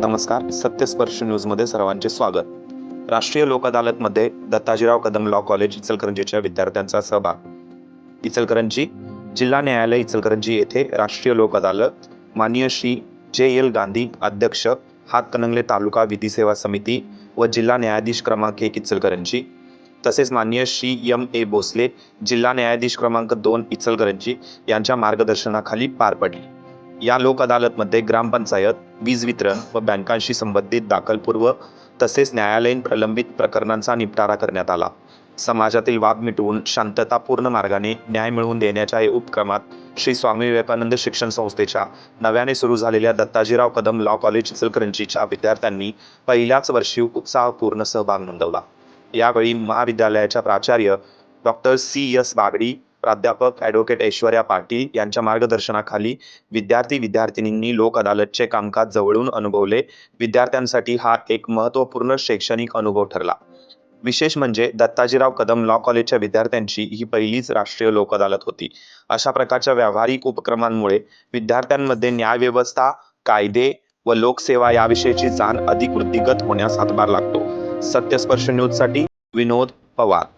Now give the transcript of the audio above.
नमस्कार सत्यस्पर्श न्यूजमध्ये सर्वांचे स्वागत. राष्ट्रीय लोक अदालतमध्ये दत्ताजीराव कदम लॉ कॉलेज इचलकरंजीच्या विद्यार्थ्यांचा सहभाग. इचलकरंजी जिल्हा न्यायालय इचलकरंजी येथे राष्ट्रीय लोक अदालत माननीय श्री जे एल गांधी अध्यक्ष हातकणंगले तालुका विधी सेवा समिती व जिल्हा न्यायाधीश क्रमांक एक इचलकरंजी तसेच माननीय श्री यम ए भोसले जिल्हा न्यायाधीश क्रमांक दोन इचलकरंजी यांच्या मार्गदर्शनाखाली पार पडली. या लोक अदालतमध्ये ग्रामपंचायत वीज वितरण व बँकांशी संबंधित दाखलपूर्व तसेच न्यायालयीन प्रलंबित प्रकरणांचा निपटारा करण्यात आला. समाजातील वाद मिटवून शांततापूर्ण मार्गाने न्याय मिळवून देण्याच्या या उपक्रमात श्री स्वामी विवेकानंद शिक्षण संस्थेच्या नव्याने सुरू झालेल्या दत्ताजीराव कदम लॉ कॉलेज इचलकरंजीच्या विद्यार्थ्यांनी पहिल्याच वर्षी उत्साहपूर्ण सहभाग नोंदवला. यावेळी महाविद्यालयाच्या प्राचार्य डॉक्टर सी एस बागडी प्राध्यापक ॲडव्होकेट ऐश्वर्या पाटील यांच्या मार्गदर्शनाखाली विद्यार्थी विद्यार्थिनींनी लोक अदालतचे कामकाज जवळून अनुभवले. विद्यार्थ्यांसाठी हा एक महत्त्वपूर्ण शैक्षणिक अनुभव ठरला. विशेष म्हणजे दत्ताजीराव कदम लॉ कॉलेजच्या विद्यार्थ्यांची ही पहिलीच राष्ट्रीय लोक अदालत होती. अशा प्रकारच्या व्यावहारिक उपक्रमांमुळे विद्यार्थ्यांमध्ये न्यायव्यवस्था कायदे व लोकसेवा याविषयीची जाण अधिक वृद्धिगत होण्यास हातभार लागतो. सत्यस्पर्श न्यूजसाठी विनोद पवार.